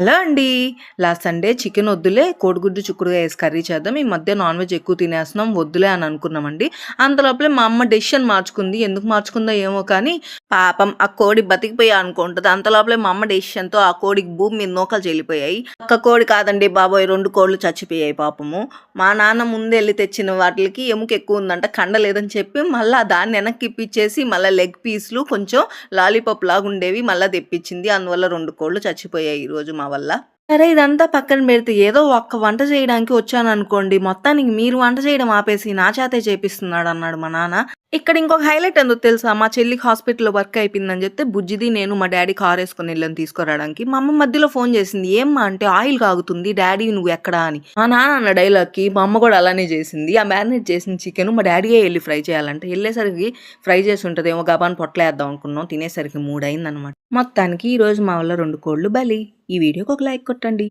Hello అండి. Last Sunday chicken వద్దులే కోడిగుడ్డు చిక్కుడుగా వేసి కర్రీ చేద్దాం. ఈ మధ్య నాన్ వెజ్ ఎక్కువ తినేస్తున్నాం వద్దులే అని అనుకున్నామండి. అంతలోపలే మా అమ్మ డెసిషన్ మార్చుకుంది. ఎందుకు మార్చుకుందో ఏమో కానీ పాపం ఆ కోడి బతికిపోయా అనుకుంటుంది. అంతలోపలే మా అమ్మ డెసిషన్తో ఆ కోడికి భూమి మీద నూకలు చెల్లిపోయాయి. ఒక్క కోడి కాదండి బాబోయ్ రెండు కోళ్ళు చచ్చిపోయాయి పాపము. మా నాన్న ముందు వెళ్ళి తెచ్చిన వాటికి ఎముక ఎక్కువ ఉందంట కండ లేదని చెప్పి మళ్ళీ దాన్ని వెనక్కి ఇప్పించేసి మళ్ళీ లెగ్ పీస్లు కొంచెం లాలీపాప్ లాగా ఉండేవి మళ్ళీ తెప్పించింది. అందువల్ల రెండు కోళ్ళు చచ్చిపోయాయి ఈరోజు మా వల్ల? సరే ఇదంతా పక్కన పెడితే ఏదో ఒక్క వంట చేయడానికి వచ్చాను అనుకోండి మొత్తానికి మీరు వంట చేయడం ఆపేసి నా చేతే చేపిస్తున్నాడు అన్నాడు మా నాన్న. ఇక్కడ ఇంకొక హైలైట్ ఎందుకు తెలుసా? మా చెల్లికి హాస్పిటల్లో వర్క్ అయిపోయిందని చెప్తే బుజ్జిది నేను మా డాడీ కార్ వేసుకుని వెళ్ళాను తీసుకురావడానికి. మా అమ్మ మధ్యలో ఫోన్ చేసింది ఏమ్మా అంటే ఆయిల్ కాగుతుంది డాడీ నువ్వు ఎక్కడా? అని. మా నాన్న అన్న డైలాగ్కి మా అమ్మ కూడా అలానే చేసింది. ఆ మ్యారినేట్ చేసిన చికెన్ మా డాడీయే వెళ్ళి ఫ్రై చేయాలంటే వెళ్ళేసరికి ఫ్రై చేసి ఉంటుంది ఏమో గబాన్ పొట్లేద్దాం అనుకున్నాం తినేసరికి మూడైంది అనమాట మొత్తానికి ఈరోజు మా వల్ల రెండు కోళ్ళు బలి. ఈ వీడియోకి ఒక లైక్ కొట్టండి.